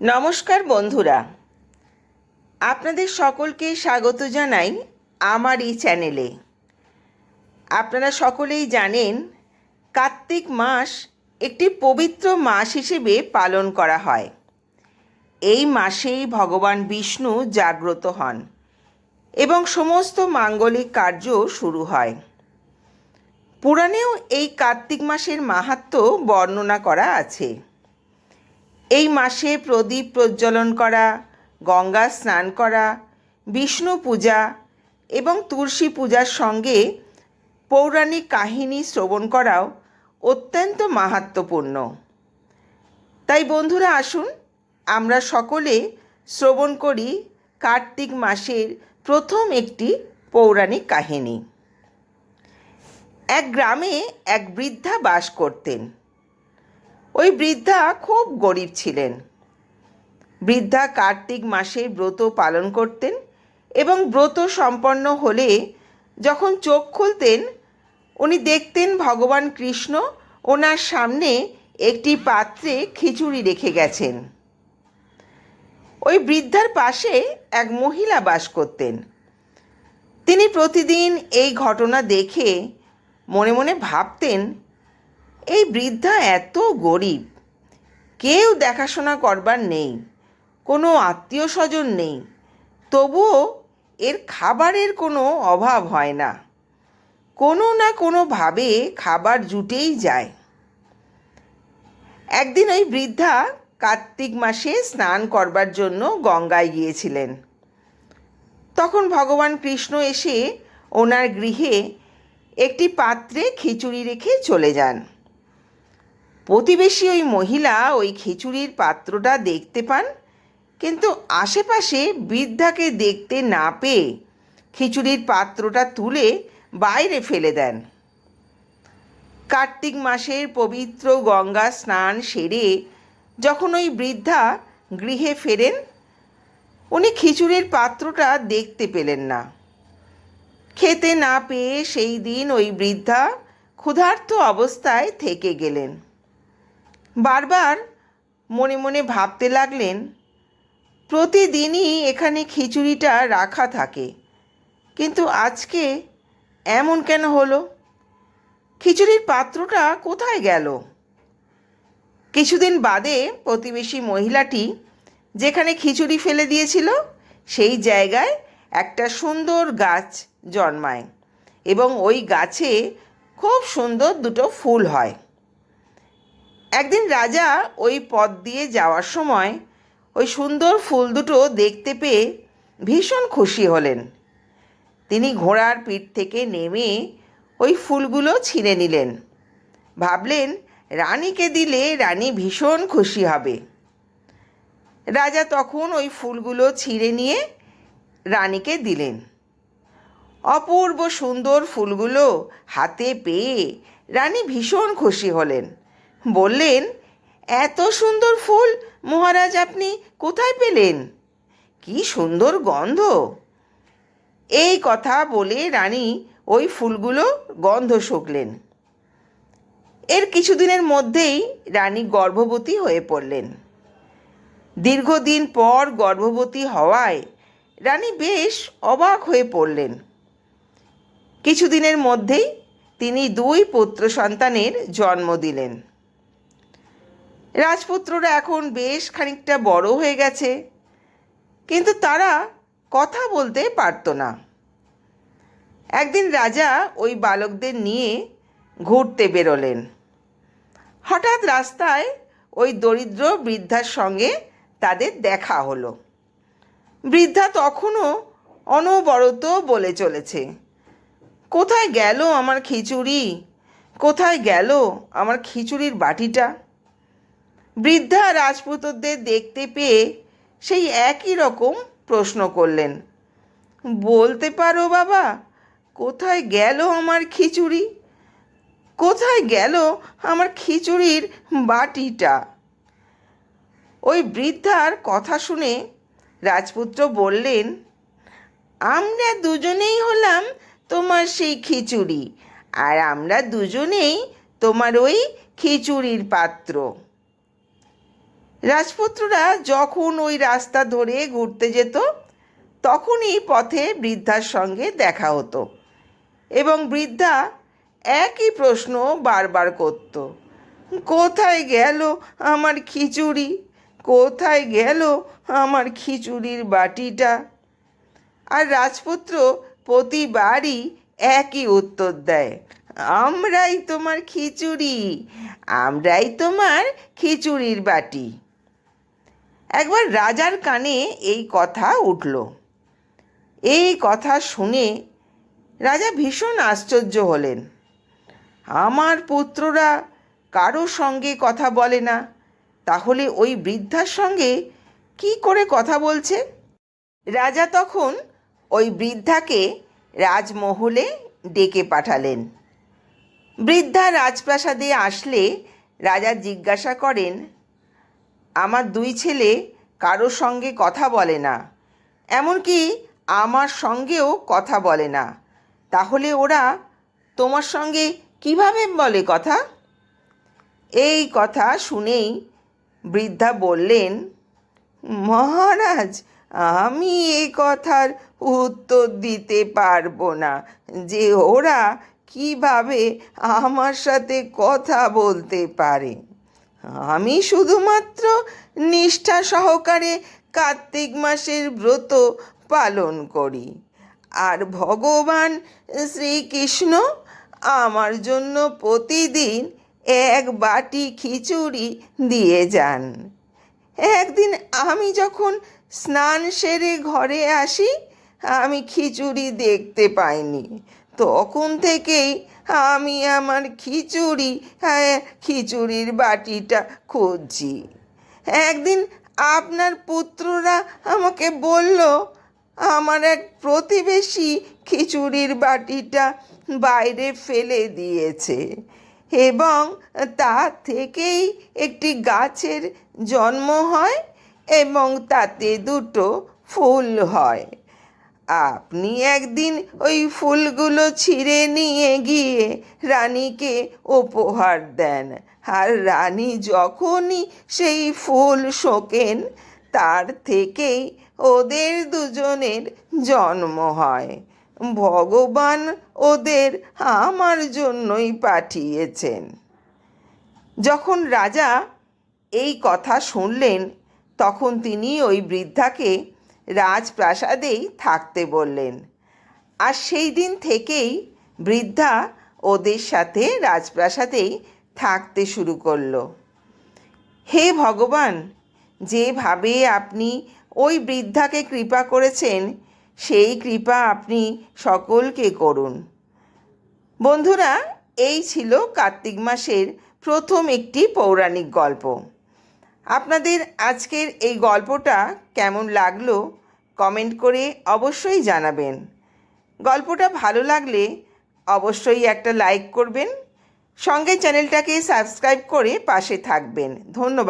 নমস্কার বন্ধুরা। আপনাদের সকলকে স্বাগত জানাই আমার এই চ্যানেলে। আপনারা সকলেই জানেন, কার্তিক মাস একটি পবিত্র মাস হিসেবে পালন করা হয়। এই মাসেই ভগবান বিষ্ণু জাগ্রত হন এবং সমস্ত মাঙ্গলিক কার্য শুরু হয়। পুরাণেও এই কার্তিক মাসের মাহাত্ম্য বর্ণনা করা আছে। এই মাসে প্রদীপ প্রজ্বলন করা, গঙ্গা স্নান করা, বিষ্ণু পূজা এবং তুলসী পূজার সঙ্গে পৌরাণিক কাহিনী শ্রবণ করাও অত্যন্ত মাহাত্ম্যপূর্ণ। তাই বন্ধুরা আসুন, আমরা সকলে শ্রবণ করি কার্তিক মাসের প্রথম একটি পৌরাণিক কাহিনী। এক গ্রামে এক বৃদ্ধা বাস করতেন। ওই বৃদ্ধা খুব গরিব ছিলেন। বৃদ্ধা কার্তিক মাসের ব্রত পালন করতেন এবং ব্রত সম্পন্ন হলে যখন চোখ খুলতেন, উনি দেখতেন ভগবান কৃষ্ণ ওনার সামনে একটি পাত্রে খিচুড়ি রেখে গেছেন। ওই বৃদ্ধার পাশে এক মহিলা বাস করতেন। তিনি প্রতিদিন এই ঘটনা দেখে মনে মনে ভাবতেন এই বৃদ্ধা এত গরিব। কেউ দেখাশোনা করবার নেই, কোনো আত্মীয় স্বজন নেই, তবুও এর খাবারের কোনো অভাব হয় না। কোনো না কোনোভাবে খাবার জুটেই যায়। একদিন ওই বৃদ্ধা কার্তিক মাসে স্নান করবার জন্য গঙ্গায় গিয়েছিলেন। তখন ভগবান কৃষ্ণ এসে ওনার গৃহে একটি পাত্রে খিচুড়ি রেখে চলে যান। প্রতিবেশী ওই মহিলা ওই খিচুড়ির পাত্রটা দেখতে পান, কিন্তু আশেপাশে বৃদ্ধাকে দেখতে না পেয়ে খিচুড়ির পাত্রটা তুলে বাইরে ফেলে দেন। কার্তিক মাসের পবিত্র গঙ্গা স্নান সেরে যখন ওই বৃদ্ধা গৃহে ফেরেন, উনি খিচুড়ির পাত্রটা দেখতে পেলেন না। খেতে না পেয়ে সেই দিন ওই বৃদ্ধা ক্ষুধার্ত অবস্থায় থেকে গেলেন। বারবার মনে মনে ভাবতে লাগলেন, প্রতিদিনই এখানে খিচুড়িটা রাখা থাকে, কিন্তু আজকে এমন কেন হলো? খিচুড়ির পাত্রটা কোথায় গেল? কিছুদিন বাদে প্রতিবেশী মহিলাটি যেখানে খিচুড়ি ফেলে দিয়েছিল, সেই জায়গায় একটা সুন্দর গাছ জন্মায় এবং ওই গাছে খুব সুন্দর দুটো ফুল হয়। একদিন রাজা ওই পথ দিয়ে যাওয়ার সময় ওই সুন্দর ফুল দুটো দেখতে পেয়ে ভীষণ খুশি হলেন। তিনি ঘোড়ার পিঠ থেকে নেমে ওই ফুলগুলো ছিঁড়ে নিলেন। ভাবলেন, রানীকে দিলে রানী ভীষণ খুশি হবে। রাজা তখন ওই ফুলগুলো ছিঁড়ে নিয়ে রানীকে দিলেন। অপূর্ব সুন্দর ফুলগুলো হাতে পেয়ে রানী ভীষণ খুশি হলেন। বললেন, এত সুন্দর ফুল, মহারাজ আপনি কোথায় পেলেন? কি সুন্দর গন্ধ। এই কথা বলে রানী ওই ফুলগুলো গন্ধ শুকলেন। এর কিছুদিনের মধ্যেই রানী গর্ভবতী হয়ে পড়লেন। দীর্ঘদিন পর গর্ভবতী হওয়ায় রানী বেশ অবাক হয়ে পড়লেন। কিছুদিনের মধ্যেই তিনি দুই পুত্র সন্তানের জন্ম দিলেন। রাজপুত্ররা এখন বেশ খানিকটা বড় হয়ে গেছে। কিন্তু তারা কথা বলতে পারতো না। একদিন রাজা ওই বালকদের নিয়ে ঘুরতে বেরোলেন। হঠাৎ রাস্তায় ওই দরিদ্র বৃদ্ধার সঙ্গে তাদের দেখা হলো। বৃদ্ধা তখনও অনবরত বলে চলেছে, কোথায় গেল আমার খিচুড়ি? কোথায় গেল আমার খিচুড়ির বাটিটা? বৃদ্ধা রাজপুতদের দেখতে পেয়ে সেই একই রকম প্রশ্ন করলেন, বলতে পারো বাবা, কোথায় গেল আমার খিচুড়ি? কোথায় গেল আমার খিচুড়ির বাটিটা? ওই বৃদ্ধার কথা শুনে রাজপুত্র বললেন, আমরা দুজনেই হলাম তোমার সেই খিচুড়ি, আর আমরা দুজনেই তোমার ওই খিচুড়ির পাত্র। রাজপুত্ররা যখন ওই রাস্তা ধরে ঘুরতে যেত, তখনই পথে বৃদ্ধার সঙ্গে দেখা হতো এবং বৃদ্ধা একই প্রশ্ন বারবার করত। কোথায় গেল আমার খিচুড়ি? কোথায় গেল আমার খিচুড়ির বাটিটা? আর রাজপুত্র প্রতিবারই একই উত্তর দেয়, আমরাই তোমার খিচুড়ি, আমরাই তোমার খিচুড়ির বাটি। একবার রাজার কানে এই কথা উঠল। এই কথা শুনে রাজা ভীষণ আশ্চর্য হলেন। আমার পুত্ররা কারও সঙ্গে কথা বলে না। তাহলে ওই বৃদ্ধার সঙ্গে কি করে কথা বলছে? রাজা তখন ওই বৃদ্ধাকে রাজমহলে ডেকে পাঠালেন। বৃদ্ধা রাজপ্রাসাদে আসলে রাজা জিজ্ঞাসা করেন আমার দুই ছেলে কারোর সঙ্গে কথা বলে না। এমনকি আমার সঙ্গেও কথা বলে না। তাহলে ওরা তোমার সঙ্গে কীভাবে বলে কথা? এই কথা শুনেই বৃদ্ধা বললেন, মহারাজ, আমি এই কথার উত্তর দিতে পারব না যে ওরা কীভাবে আমার সাথে কথা বলতে পারে। আমি শুধুমাত্র নিষ্ঠা সহকারে কার্তিক মাসের ব্রত পালন করি। আর ভগবান শ্রীকৃষ্ণ আমার জন্য প্রতিদিন এক বাটি খিচুড়ি দিয়ে যান। একদিন আমি যখন স্নান সেরে ঘরে আসি, আমি খিচুড়ি দেখতে পাইনি। তখন থেকেই আমি আমার খিচুড়ি হ্যাঁ, খিচুড়ির বাটিটা খুঁজছি। একদিন আপনার পুত্ররা আমাকে বলল আমার এক প্রতিবেশী খিচুড়ির বাটিটা বাইরে ফেলে দিয়েছে এবং তা থেকেই একটি গাছের জন্ম হয় এবং তাতে দুটো ফুল হয়। আপনি একদিন ওই ফুলগুলো ছিঁড়ে নিয়ে গিয়ে রানীকে উপহার দেন। আর রানী যখনই সেই ফুল শোকেন, তার থেকেই ওদের দুজনের জন্ম হয়। ভগবান ওদের আমার জন্যই পাঠিয়েছেন। যখন রাজা এই কথা শুনলেন, তখন তিনি ওই বৃদ্ধাকে রাজপ্রাসাদেই থাকতে বললেন। আর সেই দিন থেকেই বৃদ্ধা ওদের সাথে রাজপ্রাসাদেই থাকতে শুরু করল। হে ভগবান, যেভাবে আপনি ওই বৃদ্ধাকে কৃপা করেছেন, সেই কৃপা আপনি সকলকে করুন। বন্ধুরা, এই ছিল কার্তিক মাসের প্রথম একটি পৌরাণিক গল্প। আপনাদের আজকের এই গল্পটা কেমন লাগল কমেন্ট করে অবশ্যই জানাবেন। গল্পটা ভালো লাগলে অবশ্যই একটা লাইক করবেন। সঙ্গে চ্যানেলটাকে সাবস্ক্রাইব করে পাশে থাকবেন। ধন্যবাদ।